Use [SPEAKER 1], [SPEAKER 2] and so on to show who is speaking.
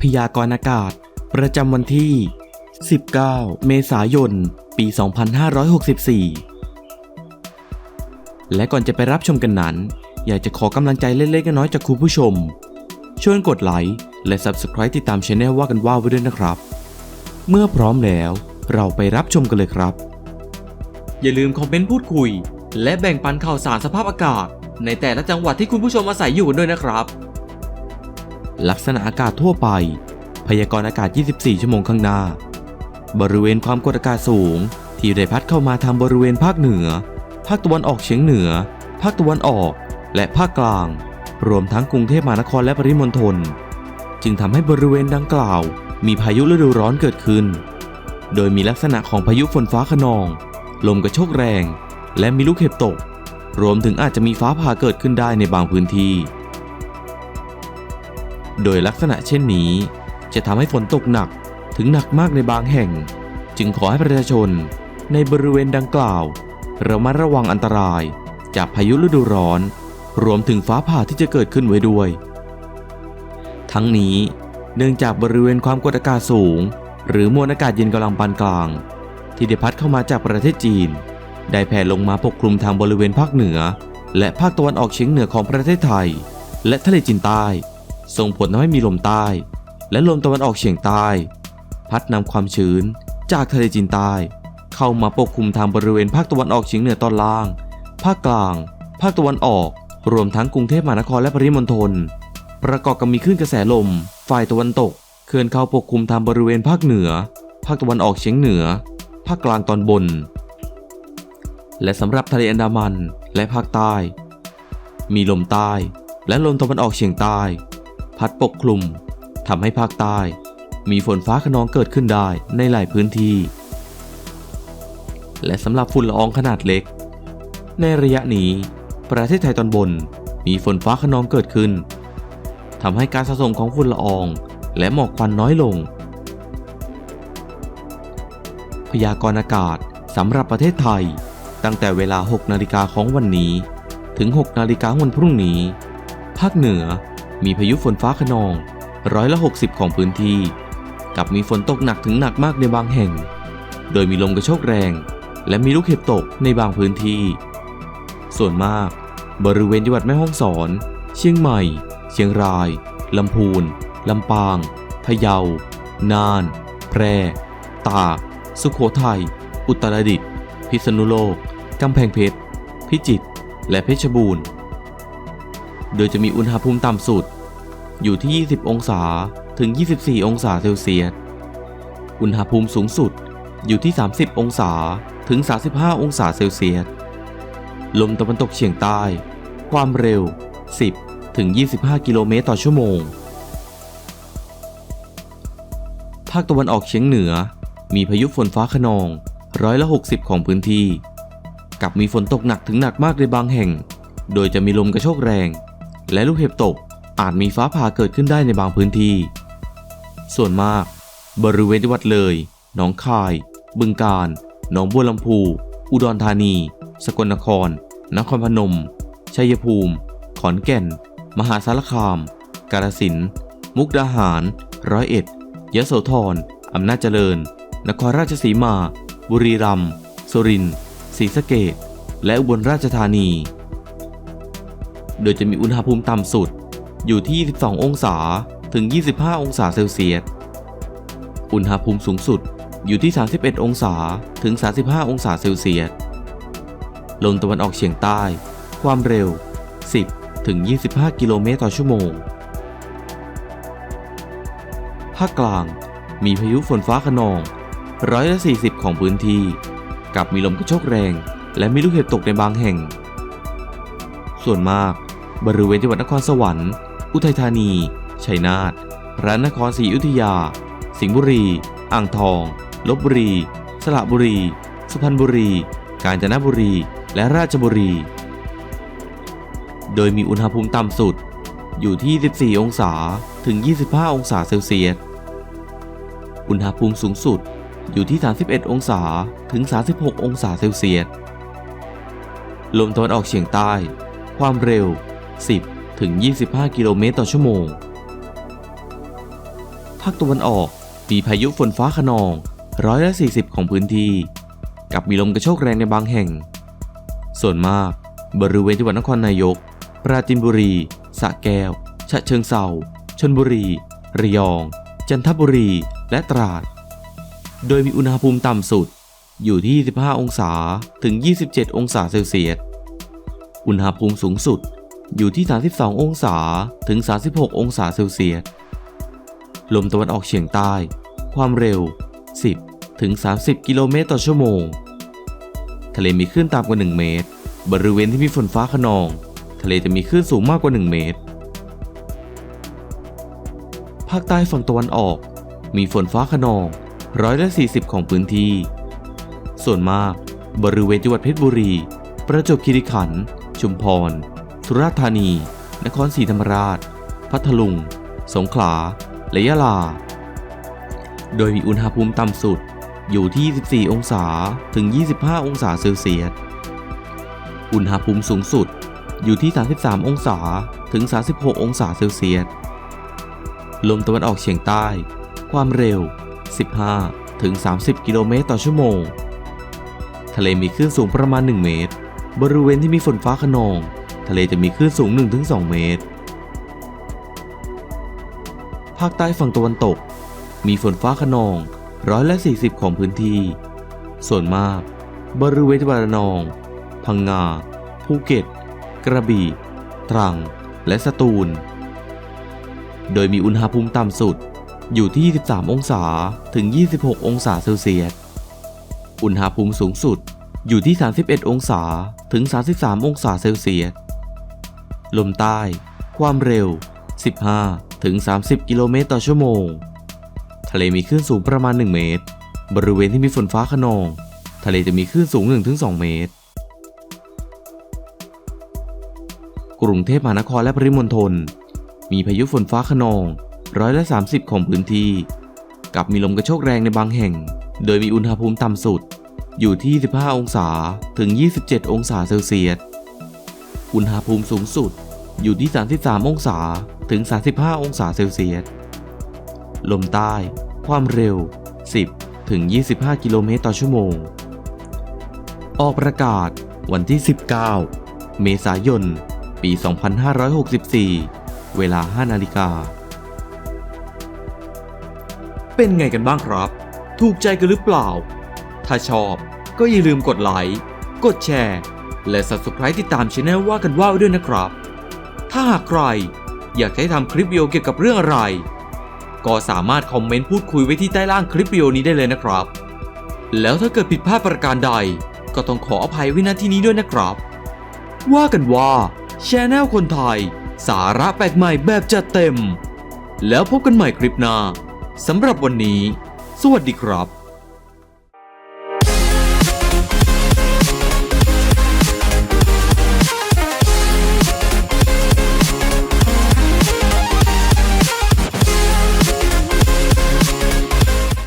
[SPEAKER 1] พยากรณ์อากาศ ประจำวันที่ 19 เมษายน ปี 2564 และก่อนจะไปรับชมกันนั้น อยากจะขอกำลังใจเล็กๆน้อยๆจากคุณผู้ชม ช่วยกดไลค์และ Subscribe ติดตามช anel ว่ากันว่าไว้ด้วยนะครับ เมื่อพร้อมแล้วเราไปรับชมกันเลยครับ อย่าลืมคอมเมนต์พูดคุย และแบ่งปันข่าวสารสภาพอากาศ ในแต่ละจังหวัดที่คุณผู้ชมอาศัยอยู่ด้วยนะครับ ลักษณะอากาศทั่วไป พยากรณ์อากาศ 24 ชั่วโมงข้างหน้า บริเวณความกดอากาศสูง ที่ได้พัดเข้ามาทางบริเวณภาคเหนือ ภาคตะวันออกเฉียงเหนือ ภาคตะวันออก และภาคกลาง รวมทั้งกรุงเทพมหานครและปริมณฑล จึงทำให้บริเวณดังกล่าว มีพายุฤดูร้อนเกิดขึ้น โดยมีลักษณะของพายุฝนฟ้าขนอง ลมกระโชกแรง และมีลูกเห็บตก รวมถึงอาจจะมีฟ้าผ่าเกิดขึ้นได้ในบางพื้นที่ โดยลักษณะเช่นนี้ จะทำให้ฝนตกหนักถึงหนักมากในบางแห่ง จึงขอให้ประชาชนในบริเวณดังกล่าวระมัดระวังอันตราย จากพายุฤดูร้อน รวมถึงฟ้าผ่าที่จะเกิดขึ้นไว้ด้วย ทั้งนี้เนื่องจากบริเวณความกดอากาศสูง หรือมวลอากาศเย็นกำลังปานกลาง ที่ได้พัดเข้ามาจากประเทศจีน ได้แผ่ลงมาปกคลุมทางบริเวณภาคเหนือ และภาคตะวันออกเฉียงเหนือของประเทศไทย และทะเลจีนใต้ ส่งผลทำให้มีลมใต้ และลมตะวันออกเฉียงใต้ พัดนำความชื้นจากทะเลจีนใต้ เข้ามาปกคลุมทางบริเวณภาคตะวันออกเฉียงเหนือตอนล่าง ภาคกลาง ภาคตะวันออก รวมทั้งกรุงเทพมหานครและปริมณฑลประกอบกับมีคลื่นกระแสลม ฝ่ายตะวันตก เคลื่อนเข้าปกคลุมทางบริเวณภาคเหนือ ภาคตะวันออกเฉียงเหนือ ภาคกลางตอนบน และสำหรับทะเลอันดามันและภาคใต้ มีลมใต้ และลมตะวันออกเฉียงใต้ พัดปกคลุมทำให้ภาคใต้ มีฝนฟ้าขนองเกิดขึ้นได้ในหลายพื้นที่ และสำหรับฝุ่นละอองขนาดเล็ก ในระยะนี้ ประเทศไทยตอนบนมีฝนฟ้าขนองเกิดขึ้นทำให้การสะสมของฝุ่นละอองและหมอกควันน้อยลง พยากรณ์อากาศสำหรับประเทศไทยตั้งแต่เวลา 6 นาฬิกาของวันนี้ ถึง 6 นาฬิกาวันพรุ่งนี้ ภาคเหนือ มีพายุฝนฟ้าขนองร้อยละ 60 ของพื้นที่ กับมีฝนตกหนักถึงหนักมากในบางแห่ง โดยมีลมกระโชกแรง และมีลูกเห็บตกในบางพื้นที่ ส่วนมาก บริเวณจังหวัดแม่ฮ่องสอน เชียงใหม่ เชียงราย ลำพูน ลำปาง พะเยา น่าน แพร่ ตาก สุขโขทัย อุตรดิตถ์ พิษณุโลก กำแพงเพชร พิจิตร และเพชรบูรณ์ โดยจะมีอุณหภูมิต่ำสุด อยู่ที่ 20 องศาถึง 24 องศาเซลเซียส อุณหภูมิสูงสุดอยู่ที่ 30 องศาถึง 35 องศาเซลเซียส ลมตะวันตกเฉียงใต้ ความเร็ว 10 ถึง 25 กิโลเมตรต่อชั่วโมง ภาคตะวันออกเฉียงเหนือ มีพายุฝนฟ้าขนองร้อยละ 60 ของพื้นที่ กับมีฝนตกหนักถึงหนักมากในบางแห่ง โดยจะมีลมกระโชกแรง และลูกเห็บตกอาจมีฟ้าผ่าเกิดขึ้นได้ในบางพื้นที่ ส่วนมาก บริเวณจังหวัดเลย หนองคาย บึงกาฬ หนองบัวลำพู อุดรธานี สกลนคร นครพนม ชัยภูมิ ขอนแก่น มหาสารคาม กาฬสินธุ์มุกดาหาร ร้อยเอ็ด ยโสธร อำนาจเจริญ นครราชสีมา บุรีรัมย์ สุรินทร์ ศรีสะเกษและอุบลราชธานี โดยจะมีอุณหภูมิต่ำสุด อยู่ที่22องศาถึง 25 องศาเซลเซียส อุณหภูมิสูงสุดอยู่ที่ 31 องศาถึง 35 องศาเซลเซียส ลมตะวันออกเฉียงใต้ ความเร็ว 10 ถึง 25 กิโลเมตรต่อชั่วโมง ภาคกลางมีพายุฝนฟ้าขนองร้อยละ40 ของพื้นที่ กับมีลมกระโชกแรง และมีลูกเห็บตกในบางแห่ง ส่วนมาก บริเวณจังหวัดนครสวรรค์ อุทัยธานี ชัยนาทพระนครศรีอยุธยา สิงห์บุรี อ่างทอง ลบบุรี สระบุรี สุพรรณบุรี กาญจนบุรี และราชบุรี โดยมีอุณหภูมิต่ำสุดอยู่ที่ 14 องศา ถึง 25 องศาเซลเซียส อุณหภูมิสูงสุดอยู่ที่ 31 องศา ถึง 36 องศาเซลเซียส ลมตะวันออกเฉียงใต้ ความเร็ว 10 ถึง 25 กิโลเมตรต่อชั่วโมง ภาคตะวันออกมีพายุฝนฟ้าขนองร้อยละ40 ของพื้นที่ กับมีลมกระโชกแรงในบางแห่ง ส่วนมากบริเวณจังหวัดนครนายก ปราจีนบุรีสระแก้ว ฉะเชิงเซาชนบุรี ระยอง จันทบุรี และตราด โดยมีอุณหภูมิต่ำสุดอยู่ที่ 25 องศา ถึง 27 องศาเซลเซียส อุณหภูมิสูงสุด อยู่ที่ 32 องศาถึง 36 องศาเซลเซียส ลมตะวันออกเฉียงใต้ ความเร็ว 10 ถึง 30 กิโลเมตรต่อชั่วโมง ทะเลมีคลื่นต่ำกว่า 1 เมตร บริเวณที่มีฝนฟ้าขนอง ทะเลจะมีคลื่นสูงมากกว่า 1 เมตร ภาคใต้ฝั่งตะวันออก มีฝนฟ้าขนองร้อยละ 40 ของพื้นที่ ส่วนมาก บริเวณจังหวัดเพชรบุรี ประจวบคีรีขันธ์ ชุมพร สุราษฎร์ธานี นครศรีธรรมราช พัทลุง สงขลา และยะลา โดยมีอุณหภูมิต่ำสุดอยู่ที่ 24 องศาถึง 25 องศาเซลเซียส อุณหภูมิสูงสุดอยู่ที่ 33 องศาถึง 36 องศาเซลเซียส ลมตะวันออกเฉียงใต้ ความเร็ว 15 ถึง 30 กิโลเมตรต่อชั่วโมง ทะเลมีคลื่นสูงประมาณ 1 เมตร บริเวณที่มีฝนฟ้าขนอง ทะเลจะมีคลื่นสูง 1-2 เมตร ภาคใต้ฝั่งตะวันตก มีฝนฟ้าขนองร้อยละ 40 ของพื้นที่ ส่วนมาก บริเวณจังหวัดระนอง พังงา ภูเก็ต กระบี่ ตรัง และสตูล โดยมีอุณหภูมิต่ำสุดอยู่ที่ 23 องศาถึง 26 องศาเซลเซียส อุณหภูมิสูงสุดอยู่ที่ 31 องศาถึง 33 องศาเซลเซียส ลมใต้ ความเร็ว 15 ถึง 30 กิโลเมตรต่อชั่วโมง ทะเลมีคลื่นสูงประมาณ 1 เมตร บริเวณที่มีฝนฟ้าขนอง ทะเลจะมีคลื่นสูง 1-2 เมตร กรุงเทพมหานครและปริมณฑล มีพายุฝนฟ้าขนองร้อยละ 30 ของพื้นที่ กับมีลมกระโชกแรงในบางแห่ง โดยมีอุณหภูมิต่ำสุดอยู่ที่ 15 องศา ถึง 27 องศาเซลเซียส อุณหภูมิสูงสุด อยู่ที่ 33 องศาถึง 35 องศาเซลเซียส ลมใต้ ความเร็ว 10 ถึง 25 กิโลเมตรต่อชั่วโมง ออกประกาศวันที่ 19 เมษายน ปี 2564 เวลา 5 นาฬิกา เป็นไงกันบ้างครับ ถูกใจกันหรือเปล่า ถ้าชอบก็อย่าลืมกดไลค์ กดแชร์ และ Subscribe ติดตามช anel ว่ากันว่าวด้วยนะครับ ถ้าหากใคร อยากให้ทำคลิปวิดีโอเกี่ยวกับเรื่องอะไร ก็สามารถคอมเมนต์พูดคุยไว้ที่ใต้ล่างคลิปวิดีโอนี้ได้เลยนะครับ แล้วถ้าเกิดผิดพลาดประการใด ก็ต้องขออภัยไว้ณที่นี้ด้วยนะครับ ว่ากันว่าช anel คนไทย สาระแปลกใหม่แบบจัดเต็ม แล้วพบกันใหม่คลิปหน้าสำหรับวันนี้ สวัสดีครับ